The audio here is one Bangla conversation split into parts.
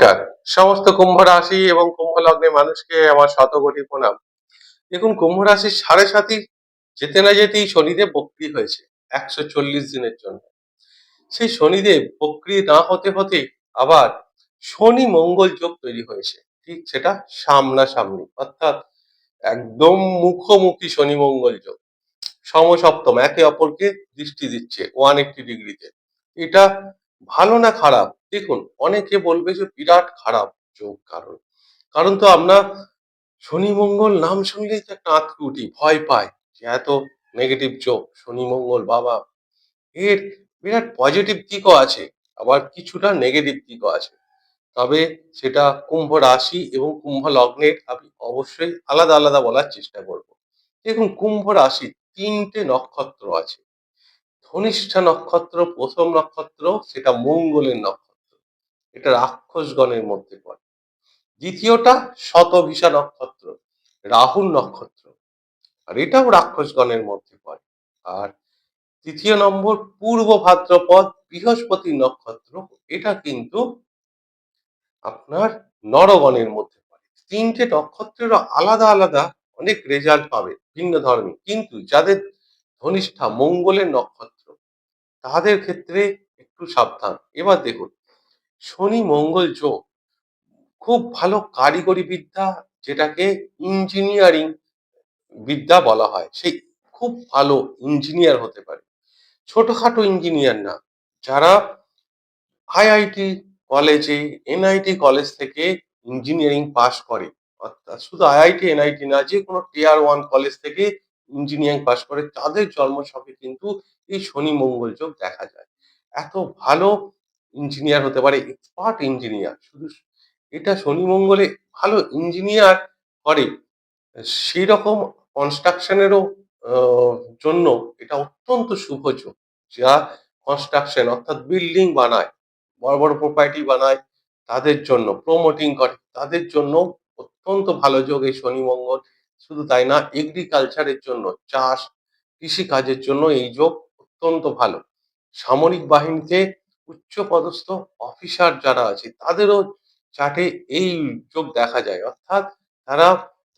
নমস্কার। সমস্ত কুম্ভ রাশি এবং কুম্ভ লগ্নের মানুষকে আমার শতকোটি প্রণাম। দেখুন, কুম্ভ রাশির সাড়ে সাথী যেতে না যেতেই শনিদেব বক্রি হয়েছে একশো চল্লিশ দিনের জন্য। সেই শনিদেব বক্রি না হতে হতে আবার শনি মঙ্গল যোগ তৈরি হয়েছে। ঠিক সেটা সামনাসামনি, অর্থাৎ একদম মুখোমুখি শনি মঙ্গল যোগ। সমসপ্তম, একে অপরকে দৃষ্টি দিচ্ছে ওয়ান এইটটি ডিগ্রিতে এটা ভালো না খারাপ? দেখুন, অনেকে বলবে যে বিরাট খারাপ যোগ কারণ। কারণ তো আমরা শনি মঙ্গল নাম শুনলেই তো একটা উঠি, ভয় পায় যে এত নেগেটিভ যোগ শনি মঙ্গল বাবা। এর বিরাট পজিটিভ দিকও আছে, আবার কিছুটা নেগেটিভ দিকও আছে। তবে সেটা কুম্ভ রাশি এবং কুম্ভ লগ্নের আমি অবশ্যই আলাদা আলাদা বলার চেষ্টা করব। দেখুন, কুম্ভ রাশি তিনটে নক্ষত্র আছে। ধনিষ্ঠা নক্ষত্র, প্রথম নক্ষত্র, সেটা মঙ্গলের নক্ষত্র। এটা রাক্ষসগণের মধ্যে পড়ে। দ্বিতীয়টা শতভিষা নক্ষত্র, রাহুল নক্ষত্র। আর এটাও রাক্ষসগণের মধ্যে পড়ে। আর তৃতীয় নম্বর পূর্ব ভাদ্রপদ, বৃহস্পতি নক্ষত্র, এটা কিন্তু আপনার নরগণের মধ্যে পড়ে। তিনটে নক্ষত্রের আলাদা আলাদা অনেক রেজাল্ট পাবে ভিন্ন ধর্মী। কিন্তু যাদের ধনিষ্ঠা মঙ্গলের নক্ষত্র তাদের ক্ষেত্রে একটু সাবধান। এবার দেখুন, শনি মঙ্গল যোগ খুব ভালো কারিগরি বিদ্যা যেটাকে ইঞ্জিনিয়ারিং বিদ্যা বলা হয়। সেই খুব ভালো ইঞ্জিনিয়ার হতে পারে। ছোটখাটো ইঞ্জিনিয়ার না, যারা আইআইটি কলেজে এনআইটি কলেজ থেকে ইঞ্জিনিয়ারিং পাশ করে। অর্থাৎ শুধু আইআইটি এনআইটি না, যে কোনো টিয়ার ওয়ান কলেজ থেকে ইঞ্জিনিয়ারিং পাশ করে, তাদের জন্মছকে কিন্তু এই শনি মঙ্গল যোগ দেখা যায়। এত ভালো ইঞ্জিনিয়ার হতে পারে এক্সপার্ট ইঞ্জিনিয়ার শুধু এটা শনি মঙ্গলে ভালো ইঞ্জিনিয়ার করে সেই রকম কনস্ট্রাকশনেরও জন্য এটা অত্যন্ত শুভ যোগ। যা কনস্ট্রাকশন অর্থাৎ বিল্ডিং বানায়, বড় বড় প্রপার্টি বানায়, তাদের জন্য প্রমোটিং করে, তাদের জন্য অত্যন্ত ভালো যোগ এই শনি মঙ্গল। শুধু তাই না এগ্রিকালচারের জন্য, চাষ কৃষি কাজের জন্য এই যোগ অত্যন্ত ভালো। সামরিক বাহিনীতে উচ্চ পদস্থ অফিসার যারা আছে, তাদেরও চার্টে এই যোগ দেখা যায়। অর্থাৎ তারা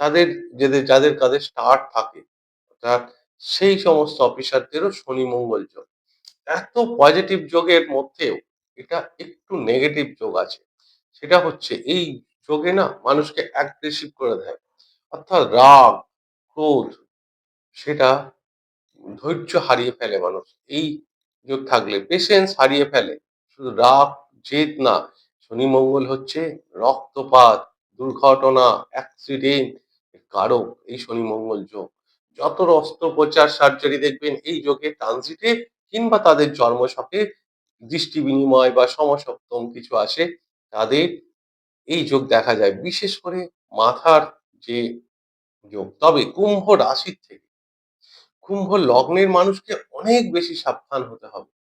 তাদের যাদের যাদের কাদের স্টার থাকে, অর্থাৎ সেই সমস্ত অফিসারদেরও শনি মঙ্গল যোগ। এত পজিটিভ যোগের মধ্যেও এটা একটু নেগেটিভ যোগ আছে। সেটা হচ্ছে এই যোগে না মানুষকে অ্যাগ্রেসিভ করে দেয়। অর্থাৎ রাগ, ক্রোধ, সেটা ধৈর্য হারিয়ে ফেলে মানুষ। এই যোগ থাকলে পেশেন্স হারিয়ে ফেলে, শুধু রাগ, জেদ না শনি মঙ্গল হচ্ছে রক্তপাত, দুর্ঘটনা অ্যাক্সিডেন্ট কারক, এই শনি মঙ্গল যোগ। যত অস্ত্রোপচার সার্জারি দেখবেন, এই যোগে ট্রানজিটে কিংবা তাদের জন্মশকে দৃষ্টি বিনিময় বা সমসপ্তম কিছু আসে, তাদের এই যোগ দেখা যায়। বিশেষ করে মাথার যে যোগ। তবে কুম্ভ রাশির থেকে কুম্ভ লগ্নের মানুষকে অনেক বেশি সাবধান হতে হবে।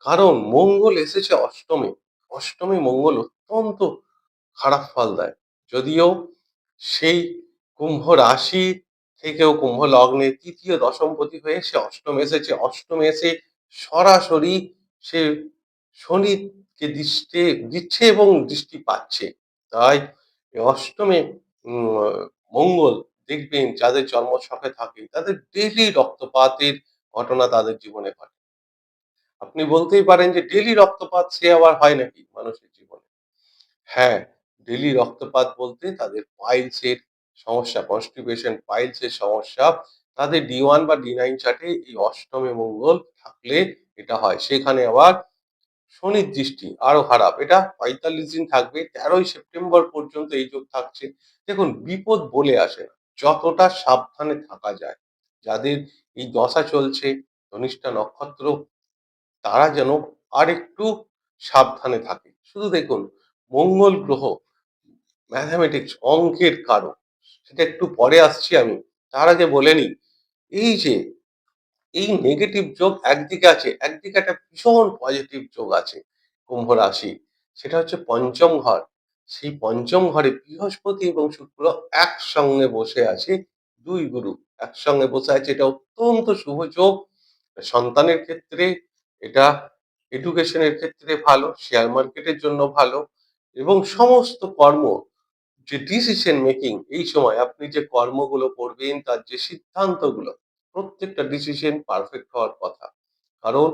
কারণ মঙ্গল এসেছে অষ্টমে। অষ্টমে মঙ্গল অত্যন্ত খারাপ ফল দেয়। যদিও সেই কুম্ভ রাশি থেকেও কুম্ভ লগ্নে তৃতীয় দশমপতি হয়ে সে অষ্টম এসেছে। অষ্টমে এসে সরাসরি সে শনিকে দৃষ্টি, দিচ্ছে এবং দৃষ্টি পাচ্ছে। তাই অষ্টমে মঙ্গল দেখবেন যাদের জন্মছকে থাকে, তাদের ডেলি রক্তপাতের ঘটনা তাদের জীবনে ঘটে। আপনি বলতেই পারেন যে ডেলি রক্তপাত সে আবার হয় নাকি মানুষের জীবনে? হ্যাঁ ডেলি রক্তপাত বলতে তাদের পাইলসের সমস্যা কনস্টিপেশন পাইলসের সমস্যা, তাদের ডি ওয়ান বা ডি নাইন চার্টে এই অষ্টমে মঙ্গল থাকলে এটা হয়। সেখানে আবার শনির দৃষ্টি আরও খারাপ। এটা পঁয়তাল্লিশ দিন থাকবে, তেরোই সেপ্টেম্বর পর্যন্ত এই যোগ থাকছে। দেখুন, বিপদ বলে আসে না। যতটা সাবধানে থাকা যায়। যাদের এই দশা চলছে, ধনিষ্ঠা নক্ষত্র, তারা যেন আরেকটু সাবধানে থাকে। শুধু দেখুন, মঙ্গল গ্রহ ম্যাথামেটিক্স অঙ্কের কারক, সেটা একটু পরে আসছি আমি। তার আগে বলে নিই, এই যে, এই নেগেটিভ যোগ একদিকে আছে, একদিকে একটা ভীষণ পজিটিভ যোগ আছে, কুম্ভ রাশি, সেটা হচ্ছে পঞ্চম ঘর। সেই পঞ্চম ঘরে বৃহস্পতি এবং শুক্র একসঙ্গে বসে আছে, দুই গুরু একসঙ্গে বসে আছে। এটা অত্যন্ত শুভ যোগ। সন্তানের ক্ষেত্রে এটা এডুকেশনের ক্ষেত্রে ভালো শেয়ার মার্কেটের জন্য ভালো এবং সমস্ত কর্ম যে ডিসিশন মেকিং এই সময় আপনি যে কর্মগুলো করবেন, তার যে সিদ্ধান্তগুলো, প্রত্যেকটা ডিসিশন পারফেক্ট হওয়ার কথা। কারণ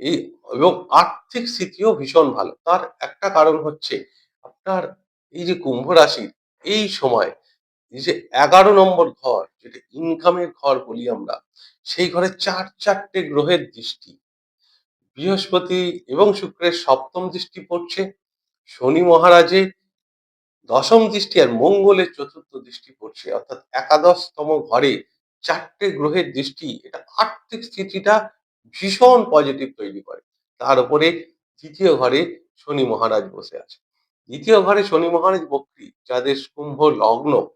এই এবং আর্থিক স্থিতিও ভীষণ ভালো। তার একটা কারণ হচ্ছে আপনার এই যে কুম্ভ রাশির এই সময় এই যে এগারো নম্বর ঘর, যেটা ইনকামের ঘর বলি আমরা, সেই ঘরে চার, চারটে গ্রহের দৃষ্টি। বৃহস্পতি এবং শুক্রের সপ্তম দৃষ্টি পড়ছে, শনি মহারাজের দশম দৃষ্টি আর মঙ্গলের চতুর্থ দৃষ্টি পড়ছে। অর্থাৎ একাদশতম ঘরে চারটে গ্রহের দৃষ্টি, এটা আর্থিক স্থিতিটা ভীষণ পজিটিভ তৈরি করে। তার উপরে তৃতীয় ঘরে শনি মহারাজ বসে আছে। দ্বিতীয় ঘরে শনি মহারাজ বক্রী, যাদের কুম্ভ লগ্ন,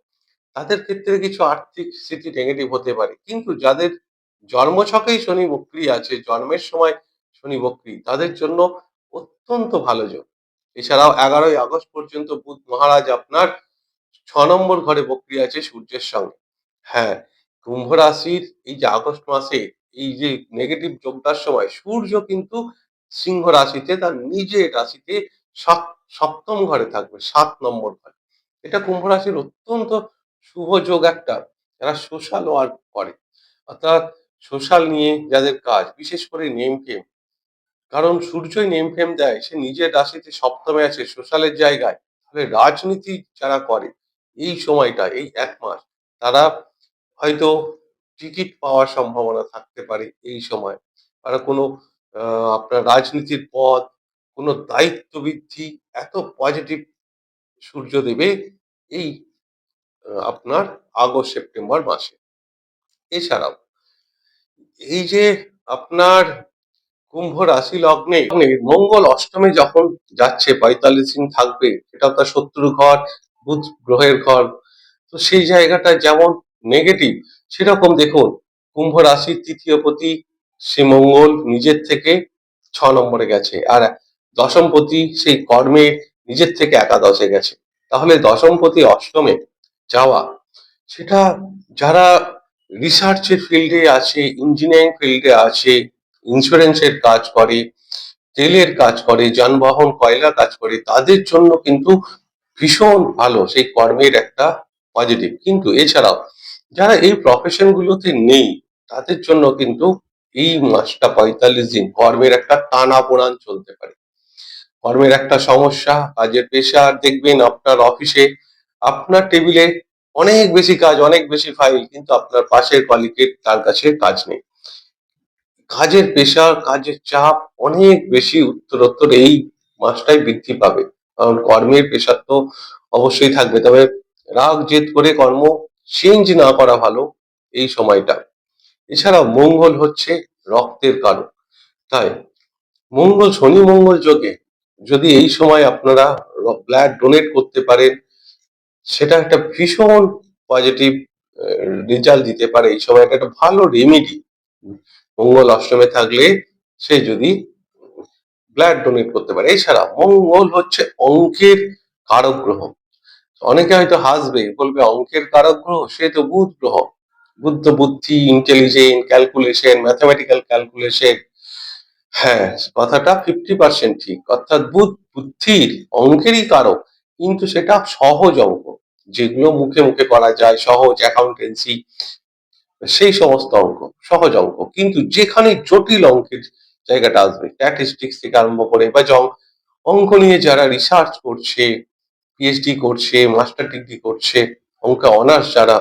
তাদের ক্ষেত্রে কিছু আর্থিক স্থিতি নেগেটিভ হতে পারে। কিন্তু যাদের জন্মছকেই শনি বক্রী আছে, জন্মের সময় শনি বক্রী, তাদের জন্য অত্যন্ত ভালো যোগ। এছাড়াও এগারোই আগস্ট পর্যন্ত বুধ মহারাজ আপনার ছ নম্বর ঘরে বক্রী আছে সূর্যের সঙ্গে। হ্যাঁ কুম্ভ রাশির এই যে আগস্ট মাসে এই যে নেগেটিভ যোগটার সময় সূর্য কিন্তু সিংহ রাশিতে তার নিজের রাশিতে সপ- সপ্তম ঘরে থাকবে, সাত নম্বর ঘরে। এটা কুম্ভ রাশির অত্যন্ত শুভ যোগ একটা, যারা সোশ্যাল ওয়ার্ক করে। অর্থাৎ সোশ্যাল নিয়ে যাদের কাজ, বিশেষ করে নেম ফেম। কারণ সূর্যই নেম ফেম দেয়, সে নিজের রাশিতে সপ্তমে আছে, সোশ্যালের জায়গায়। তাহলে রাজনীতি যারা করে, এই সময়টা, এই এক মাস, তারা হয়তো টিকিট পাওয়ার সম্ভাবনা থাকতে পারে এই সময়। তারা কোনো আপনার রাজনীতির পদ কোনো দায়িত্ব বৃদ্ধি এত পজিটিভ সূর্য দেবে এই আপনার আগস্ট, সেপ্টেম্বর মাসে। এছাড়াও, এই যে আপনার কুম্ভ রাশি লগ্নে মঙ্গল অষ্টমে যখন যাচ্ছে, পঁয়তাল্লিশ দিন থাকবে, সেটা তার শত্রু ঘর, বুধ গ্রহের ঘর, তো সেই জায়গাটা যেমন নেগেটিভ সেরকম দেখুন, কুম্ভ রাশির তৃতীয় পতি সে মঙ্গল নিজের থেকে ছ নম্বরে গেছে। আর দশমপতি সেই কর্মে নিজের থেকে একাদশে গেছে। তাহলে দশমপতি অষ্টমে যাওয়া, সেটা যারা রিসার্চের ফিল্ডে আছে ইঞ্জিনিয়ারিং ফিল্ডে আছে ইন্স্যুরেন্সের কাজ করে, তেলের কাজ করে, যানবাহন, কয়লা কাজ করে, তাদের জন্য কিন্তু ভীষণ ভালো সেই কর্মের একটা পজিটিভ কিন্তু এছাড়াও যারা এই প্রফেশন গুলোতে নেই, তাদের জন্য কিন্তু এই মাসটা পঁয়তাল্লিশ দিন কর্মের একটা টানা পোড়ান চলতে পারে। কর্মের একটা সমস্যা, কাজের প্রেশার দেখবেন আপনার অফিসে আপনার টেবিলে অনেক বেশি কাজ, অনেক বেশি ফাইল কিন্তু আপনার পাশের কলিগের তার কাছে কাজ নেই। কাজের প্রেশার কাজের চাপ অনেক বেশি উত্তরোত্তর এই মাসটাই বৃদ্ধি পাবে। কারণ কর্মের প্রেশার তো অবশ্যই থাকবে, তবে রাগ, জেদ করে কর্ম চেঞ্জ না করা ভালো এই সময়টা। এছাড়াও মঙ্গল হচ্ছে রক্তের কারণ তাই মঙ্গল, শনি মঙ্গল যোগে যদি এই সময় আপনারা ব্লাড ডোনেট করতে পারেন, সেটা একটা ভীষণ পজিটিভ রেজাল্ট দিতে পারে। এই সময় একটা ভালো রেমেডি মঙ্গল অষ্টমে থাকলে সে যদি ব্লাড ডোনেট করতে পারে। এছাড়া মঙ্গল হচ্ছে অঙ্কের কারক গ্রহ অনেকে হয়তো হাসবে, বলবে অঙ্কের কারক গ্রহ সে তো বুধ গ্রহ। বুদ্ধ বুদ্ধি ইন্টেলিজেন্ট ক্যালকুলেশন ম্যাথামেটিক্যাল ক্যালকুলেশন হ্যাঁ কথাটা ফিফটি পার্সেন্ট ঠিক। অর্থাৎ বুধ, বুদ্ধির অঙ্কেরই কারক, কিন্তু সেটা সহজ অঙ্ক। যেগুলো মুখে মুখে করা যায়, সহজ অ্যাকাউন্টেন্সি সেই সমস্ত অঙ্ক, সহজ অঙ্ক। কিন্তু যেখানে জটিল অঙ্কের জায়গাটা আসবে স্ট্যাটিস্টিক্স থেকে আরম্ভ করে বা অঙ্ক নিয়ে যারা রিসার্চ করছে পিএইচডি করছে মাস্টার ডিগ্রি করছে, অঙ্কে অনার্স যারা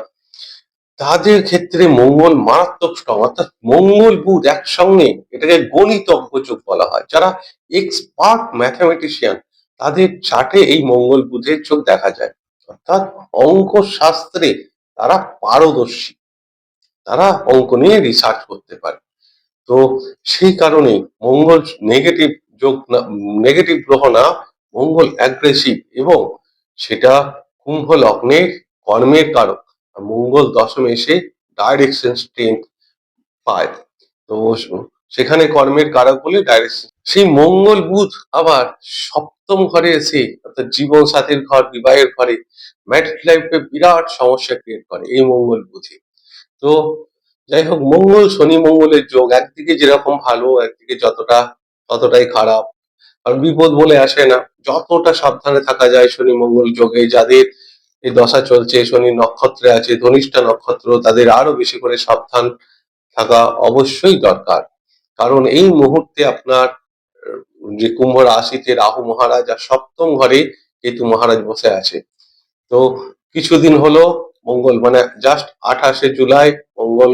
তাদের ক্ষেত্রে মঙ্গল মারাত্মক স্ট্রং, অর্থাৎ মঙ্গল বুধ একসঙ্গে এটাকে গণিতজ্ঞ যোগ বলা হয়। যারা এক্সপার্ট ম্যাথামেটিশিয়ান, তাদের চার্টে এই মঙ্গল বুধের চোখ দেখা যায়। অর্থাৎ অঙ্ক শাস্ত্রে তারা পারদর্শী, তারা অঙ্ক নিয়ে রিসার্চ করতে পারে। তো সেই কারণে মঙ্গল নেগেটিভ যোগ না নেগেটিভ গ্রহ না, মঙ্গল অ্যাগ্রেসিভ এবং সেটা কুম্ভ লগ্নের কর্মের কারক। মঙ্গল দশমে এসে ডাইরেকশন স্ট্রেংথ পায়। তো সেখানে কর্মের কারক বলে ডাইরেকশন সেই মঙ্গল বুধ আবার সপ্তম ঘরে এসে অর্থাৎ জীবন সাথীর ঘর, বিবাহের ঘরে ম্যারিড লাইফে বিরাট সমস্যা ক্রিয়েট করে এই মঙ্গল বুধে। তো যাই হোক, মঙ্গল, শনি মঙ্গলের যোগ একদিকে যেরকম ভালো, একদিকে যতটা, ততটাই খারাপ। আর বিপদ বলে আসে না। যতটা সাবধানে থাকা যায় শনি মঙ্গল যোগে, যাদের এই দশা চলছে, শনি নক্ষত্রে আছে, ধনিষ্ঠা নক্ষত্র, তাদের আরও বেশি করে সাবধান থাকা অবশ্যই দরকার। কারণ এই মুহূর্তে আপনার যে কুম্ভ রাশিতে রাহু মহারাজ আর সপ্তম ঘরে কেতু মহারাজ বসে আছে। তো কিছুদিন হলো মঙ্গল মানে জাস্ট আঠাশে জুলাই মঙ্গল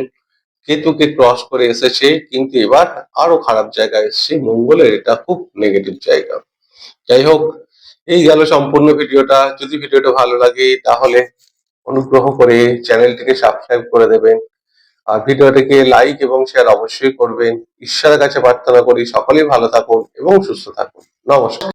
কেতুকে ক্রস করে এসেছে, কিন্তু এবার আরও খারাপ জায়গায় এসেছে, মঙ্গলের এটা খুব নেগেটিভ জায়গা। যাই হোক এই গেল সম্পূর্ণ ভিডিওটা। যদি ভিডিওটা ভালো লাগে, তাহলে অনুগ্রহ করে চ্যানেলটিকে সাবস্ক্রাইব করে দেবেন। আর ভিডিওটিকে লাইক এবং শেয়ার অবশ্যই করবেন। ঈশ্বরের কাছে প্রার্থনা করি, সকলেই ভালো থাকুন এবং সুস্থ থাকুন। নমস্কার।